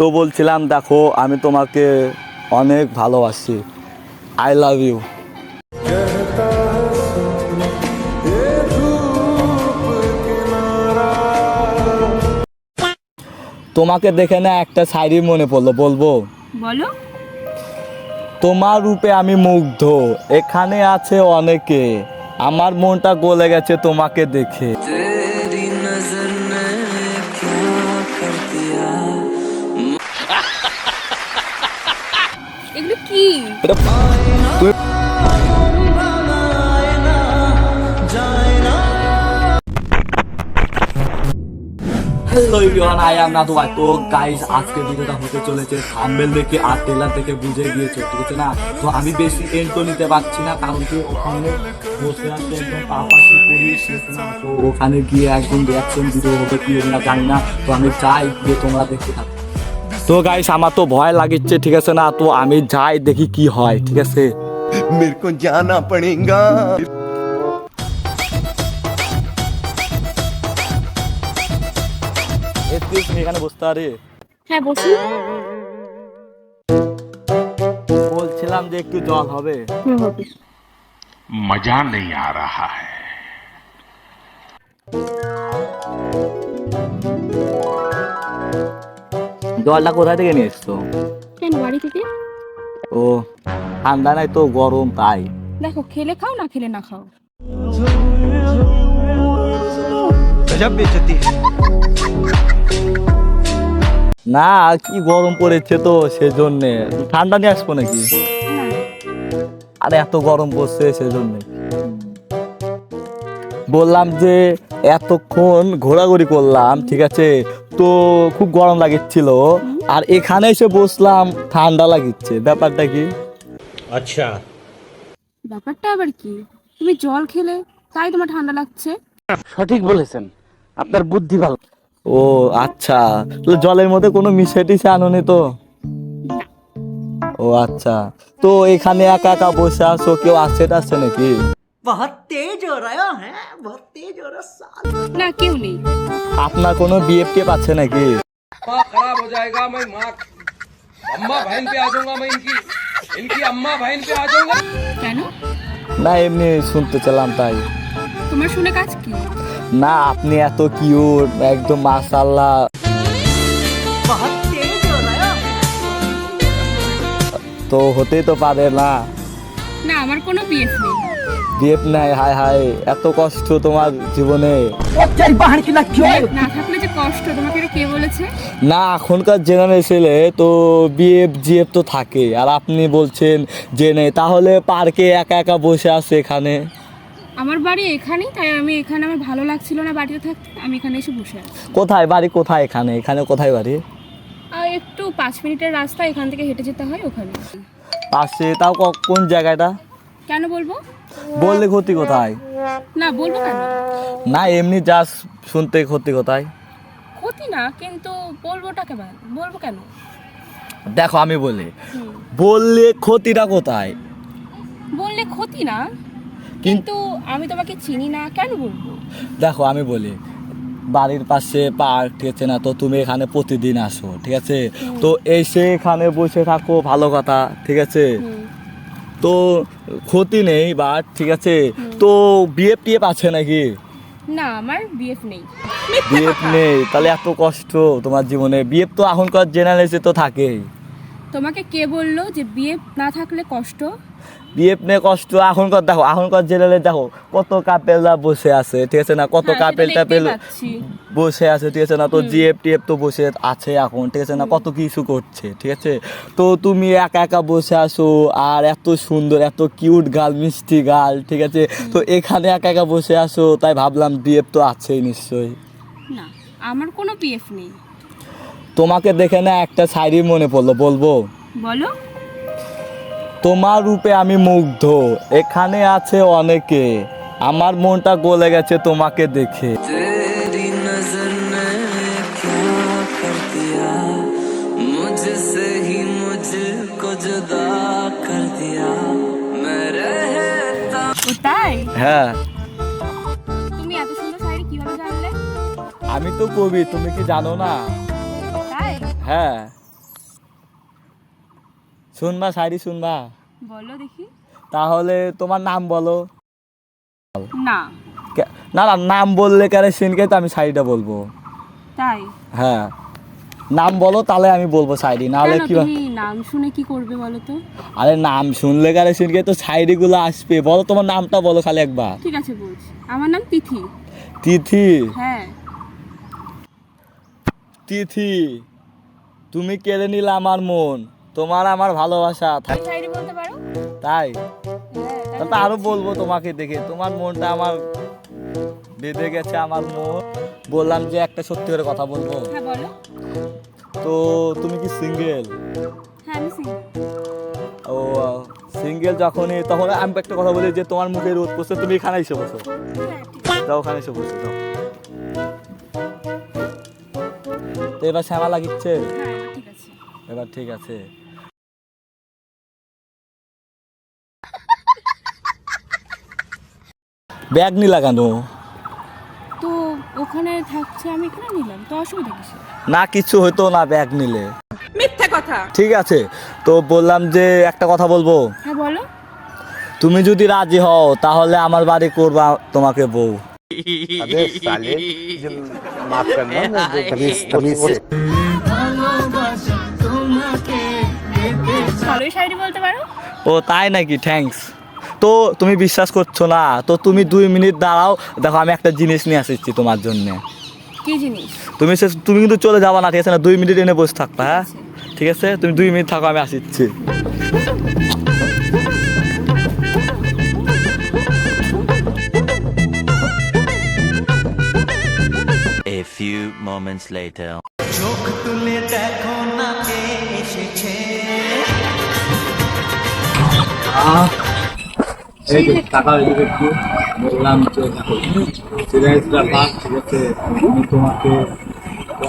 তো বলছিলাম দেখো আমি তোমাকে অনেক ভালোবাসি। আই লাভ ইউ তোমাকে দেখে না একটা শায়রি মনে পড়ল বলব? বলো। তোমার রূপে আমি মুগ্ধ এখানে আছে অনেকে। আমার মনটা গলে গেছে তোমাকে দেখে। হতে চলেছে দেখে আর দেখে বুঝে না? তো আমি বেশি তো নিতে পারছি না, কারণ কি ওখানে বসে আছে একদম পাপাসি করি তো ওখানে গিয়ে একদম রিয়াকশন ভিডিও হবে কি না জানি না। তো আমি চাই যে তোমরা দেখতে থাকো। তো গাইস আমার তো ভয় লাগিচ্ছে ঠিক আছে না তো আমি যাই দেখি কি হয় ঠিক আছে मेरे को जाना पड़ेगा এক্সকিউজ মি এখানে বসতে পারি হ্যাঁ বসুন বলছিলাম যে একটু জল হবে হুম হবে मजा नहीं आ रहा है জলটা কোথায় থেকে নিয়ে এসছো? কেন বাড়ি থেকে? ও ঠান্ডা নাই তো গরম তাই। দেখো খেলে খাও না খেলে না খাও। না কি গরম পড়েছে তো সেজন্য। ঠান্ডা নিয়ে আসব নাকি? আরে এত গরম পড়ছে সেজন্য। বললাম যে এতক্ষণ ঘোরাঘুরি করলাম ঠিক আছে? তো খুব গরম লাগছিল। আর এখানে এসে বসলাম ঠান্ডা লাগিচ্ছে ব্যাপারটা কি? আচ্ছা। ব্যাপারটা আবার কি? তুমি জল খেলে তাই তোমার ঠান্ডা লাগছে? সঠিক বলেছেন। আপনার বুদ্ধি ভালো। ও আচ্ছা। তো জলের মধ্যে কোনো মিশে টিশে আনোনি তো? ও আচ্ছা। তো এখানে একা একা বসে আছো? কেউ আসছে টাসছে নাকি? না কেউ নেই আপনার কোনো বিএফ কে পাচ্ছে নাকি माँ खराब हो जाएगा मैं माँ अम्मा बहन पे आ जाऊंगा मैं इनकी इनकी अम्मा बहन पे आ जाऊंगा কেন না এমনি শুনতে চালাম তাই তোমার শুনে কাজ কি না আপনি এত কিউট একদম মাশাল্লাহ তো হতেই তো পারে না না আমার কোনো বিএফ নেই। বিএফ নাই হায় হায় এত কষ্ট তোমার জীবনে। না থাকলে যে কষ্ট তোমাকে এটা কে বলেছে? না এখনকার জেনারেশনে তো বিএফ জিএফ তো থাকে। আর আপনি বলছেন যে নেই তাহলে পার্কে একা একা বসে আছে এখানে? আমার বাড়ি এখানেই তাই আমি এখানে আমার ভালো লাগছিল না বাড়িতে থাকতে আমি এখানে এসে বসে আছি। কোথায় বাড়ি কোথায় এখানে? এখানে কোথায় বাড়ি? আর একটু পাঁচ মিনিটের রাস্তা এখান থেকে হেঁটে যেতে হয় ওখানে। পাশে তাও কোন জায়গাটা? কেন বলব? বললে ক্ষতি কোথায়? না বলব কেন? না এমনি জাস্ট শুনতে ক্ষতি কোথায়? ক্ষতি না কিন্তু বলবোটা কেন বলব কেন? দেখো আমি বলি। বললে ক্ষতিটা কোথায়? বললে ক্ষতি না কিন্তু আমি তোমাকে চিনি না কেন বলব? দেখো আমি বলি বাড়ির পাশে পার্ক ঠিক আছে না? তো তুমি এখানে প্রতিদিন আসো ঠিক আছে? তো এসে এখানে বসে থাকো ভালো কথা ঠিক আছে? তো ক্ষতি নেই বাট ঠিক আছে? তো বিএফ টিএফ আছে নাকি? না আমার বিএফ নেই। বিএফ নেই তাহলে এত কষ্ট তোমার জীবনে। বিএফ তো এখনকার জেনারেশনে তো থাকেই। তোমাকে কে বলল যে বিএফ না থাকলে কষ্ট? নিয়ে কষ্ট এখনকার দেখো এখনকার জেনারেলে দেখো কত কাপেলরা বসে আছে ঠিক আছে না? কত হ্যাঁ, কাপেল টাপেল বসে আছে ঠিক আছে না? তো জিএফ টিএফ তো বসে আছে এখন ঠিক আছে না? কত কিছু করছে ঠিক আছে? তো তুমি একা একা বসে আসো আর এত সুন্দর এত কিউট গাল মিষ্টি গাল ঠিক আছে? তো এখানে একা একা বসে আসো তাই ভাবলাম বিএফ তো আছেই নিশ্চয়ই। না আমার কোনো বিএফ নেই। তোমাকে দেখে না একটা শাড়ি মনে পড়ল বলব? বলো। তোমার রূপে আমি মুগ্ধ এখানে আছে অনেকে আমার মনটা গলে গেছে তোমাকে দেখে। হ্যাঁ। আমি তো কবি তুমি কি জানো না? হ্যাঁ। শুনবা শাড়ি শুনবা। বলো দেখি। তাহলে তোমার নাম বলো। না। না না নাম বললে কেন সিনকে তো আমি শাড়িটা বলব। তাই? হ্যাঁ। নাম বলো তাহলে আমি বলব শাড়ি নাহলে কি নাম শুনে কি করবে বলো তো? আরে নাম শুনলে কারে সিনকে তো শাড়িগুলো আসবে? বলো তোমার নামটা বলো খালি একবার। ঠিক আছে বলছি। আমার নাম তিথি। তিথি? হ্যাঁ। তিথি। তুমি কেড়ে নিলে আমার মন তোমার আমার ভালোবাসা তাই হ্যাঁ তাহলে আরও বলব তোমাকে দেখে তোমার মনটা আমার বেঁধে গেছে আমার মন। বললাম যে একটা সত্যি করে কথা বলব। হ্যাঁ তো তুমি কি সিঙ্গেল? হ্যাঁ। ও সিঙ্গেল যখনই তখন আমি একটা কথা বলি যে তোমার মুখে রোদ পড়ছে তুমি এখানে এসে বসো। যাও ওখানে এসে বসে যাও। তো এবার শ্যামা লাগিচ্ছে? এবার ঠিক আছে। ব্যাগ নি লাগানো তো ওখানে থাকছে আমি এখানে নিলাম। তো অসুবিধা কিছু না কিছু হইতো না ব্যাগ নিলে। মিথ্যা কথা। ঠিক আছে তো বললাম যে একটা কথা বলব। হ্যাঁ বলো। তুমি যদি রাজি হও তাহলে আমার বাড়ি করবা তোমাকে বউ। ভালোই শায়রি বলতে পারো। ও তাই নাকি? থ্যাঙ্কস তো তুমি বিশ্বাস করছ না? তো তুমি দুই মিনিট দাঁড়াও। দেখো আমি একটা জিনিস নিয়ে আসছি তোমার জন্য। কি জিনিস? তুমি সে তুমি কিন্তু চলে যাবা না ঠিক আছে না? দুই মিনিট এনে বসে থাকবা হ্যাঁ? ঠিক আছে। তুমি দুই মিনিট থাকো আমি আসিচ্ছি A few moments later. বললাম যে ঠিক আছে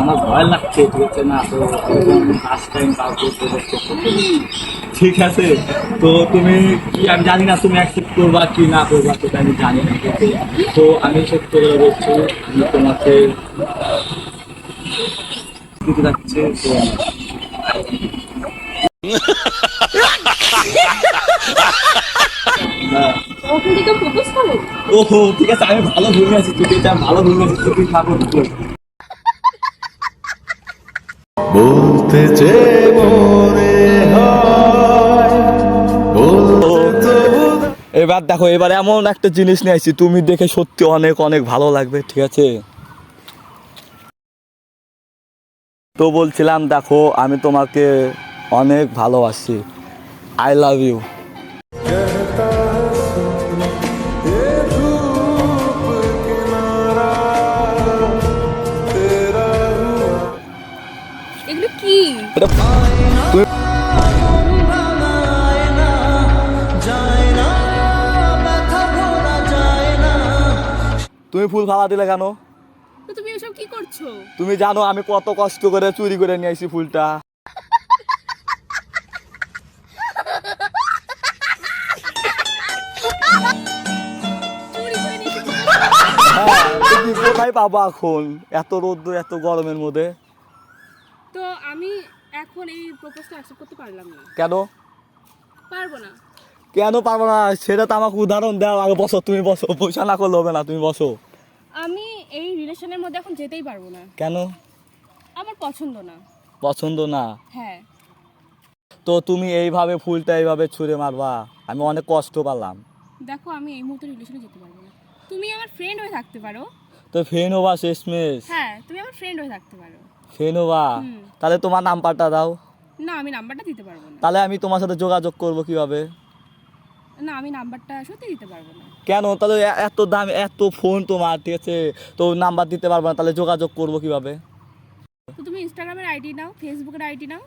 আমার ভয় লাগছে না, তো ফার্স্ট টাইম ঠিক আছে, তো তুমি কি, আমি জানি না তুমি অ্যাকসেপ্ট করবা কি না করবা, সেটা আমি জানি না তো আমি সত্য করে বলছি, আমি তোমাকে দিতে যাচ্ছে তো ওহো ঠিক আছে আমি ভালো আছি তুই এটা ভালো আছি তুই বলতে যে মনে এবার দেখো এবার এমন একটা জিনিস নিয়ে আসছি তুমি দেখে সত্যি অনেক অনেক ভালো লাগবে ঠিক আছে? তো বলছিলাম দেখো আমি তোমাকে অনেক ভালোবাসি। আই লাভ ইউ তুমি ফুল ফালা দিলে কেন? তুমি এসব কি করছ? তুমি জানো আমি কত কষ্ট করে চুরি করে নিয়ে আসি ফুলটা? হ্যাঁ, কোথায় পাবো এখন? এত রোদ্দুর এত গরমের মধ্যে। তো আমি এখন এই প্রপোজটা অ্যাকসেপ্ট করতে পারলাম না। কেন? পারব না। কেন পারব না? সেটা তো আমাকে উদাহরণ দাও আগে বসো তুমি বসো পয়সা না করলে হবে না তুমি বসো। আমি এই রিলেশনের মধ্যে এখন যেতেই পারব না। কেন? আমার পছন্দ না। পছন্দ না? হ্যাঁ। তো তুমি এইভাবে ফুলটা এইভাবে ছুঁড়ে মারবা আমি অনেক কষ্ট পেলাম। দেখো আমি এই মুহূর্তে রিলেশনে যেতে পারব না। তুমি আমার ফ্রেন্ড হয়ে থাকতে পারো। তো ফেন হবা শেষমেশ। হ্যাঁ তুমি আমার ফ্রেন্ড হয়ে থাকতে পারো। ফেন হবা তাহলে তোমার নাম্বারটা দাও। না আমি নাম্বারটা দিতে পারব না। তাহলে আমি তোমার সাথে যোগাযোগ করব কীভাবে? না আমি নাম্বারটা সত্যি দিতে পারব না। কেন? তাহলে এত দাম এত ফোন তোমার ঠিক আছে? তো নাম্বার দিতে পারব না তাহলে যোগাযোগ করব কীভাবে? তো তুমি ইনস্টাগ্রামের আইডি নাও ফেসবুকের আইডি নাও।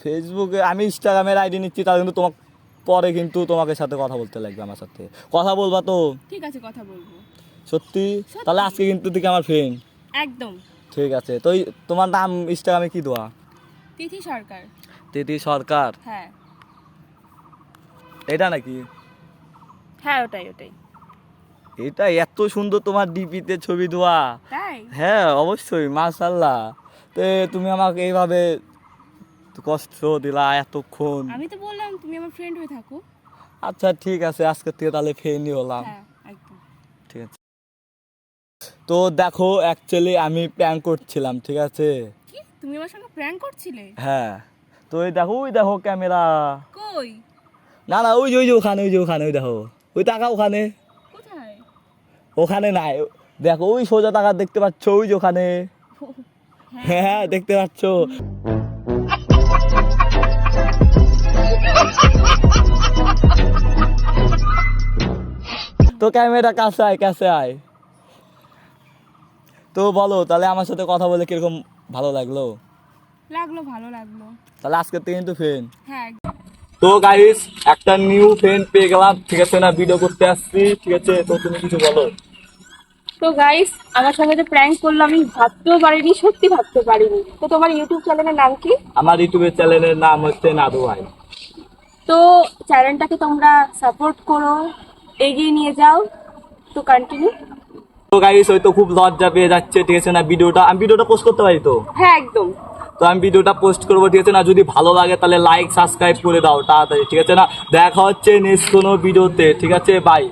ফেসবুকে আমি ইনস্টাগ্রামের আইডি নিচ্ছি তাহলে কিন্তু তোমার পরে কিন্তু তোমাকে সাথে কথা বলতে লাগবে আমার সাথে। কথা বলবা তো? ঠিক আছে কথা বলব। সত্যি? তাহলে আজকে কিন্তু দিকে আমার ফ্রেন্ড একদম। ঠিক আছে তো তোমার নাম ইনস্টাগ্রামে কি দেওয়া তিথি সরকার। তিথি সরকার? হ্যাঁ। এটা নাকি? হ্যাঁ ওটাই ওটাই। এটা এত সুন্দর তোমার ডিপিতে ছবি তাই? হ্যাঁ অবশ্যই মাশাল্লাহ তো তুমি আমাকে এইভাবে কষ্ট দিলা এতক্ষণ। আমি তো বললাম তুমি আমার ফ্রেন্ড হয়ে থাকো। আচ্ছা ঠিক আছে আজকে থেকে তাহলে ফ্রেন্ডই হলাম হ্যাঁ একদম ঠিক আছে তো দেখো অ্যাকচুয়ালি আমি প্ল্যান করছিলাম ঠিক আছে? কি? তুমি আমার সঙ্গে প্র্যাঙ্ক করছিলে? হ্যাঁ। তো ওই দেখো ওই দেখো ক্যামেরা কই? না না ওই যে ওই যে ওখানে ওই যে ওখানে ওই দেখো। ওই টাকা ওখানে। কোথায়? ওখানে নাই। দেখো ওই সোজা টাকা দেখতে পাচ্ছ ওই যে ওখানে। হ্যাঁ দেখতে পাচ্ছ। তো ক্যামেরা কাছে আয় কাছে আয়। তো বলো তাহলে আমার সাথে কথা বলে কীরকম ভালো লাগল? লাগল ভালো লাগল। তাহলে আজকে থেকে কিন্তু ফ্রেন্ড হ্যাঁ তো গাইস একটা নিউ ফ্রেন্ড পেয়ে গেলাম। ঠিক আছে না? ভিডিও করতে আসছি। ঠিক আছে তো তুমি কিছু বলো। তো গাইস আমার সঙ্গে যে প্র্যাঙ্ক করল আমি ভাবতেও পারিনি সত্যি ভাবতে পারিনি। তো তোমার ইউটিউব চ্যানেলের নাম কি? আমার ইউটিউবের চ্যানেলের নাম হচ্ছে নাদু ভাই। তো চ্যানেলটাকে তোমরা সাপোর্ট করো এগিয়ে নিয়ে যাও। তো কন্টিনিউ তো গাইস ওই তো খুব লজ্জা পেয়ে যাচ্ছে ঠিক আছে না ভিডিওটা? আমি ভিডিওটা পোস্ট করতে পারি তো? হ্যাঁ একদম। তো আমি ভিডিওটা পোস্ট করব ঠিক আছে না? যদি ভালো লাগে তাহলে লাইক সাবস্ক্রাইব করে দাও তাড়াতাড়ি ঠিক আছে না? দেখা হচ্ছে নেক্সট কোনো ভিডিওতে ঠিক আছে? বাই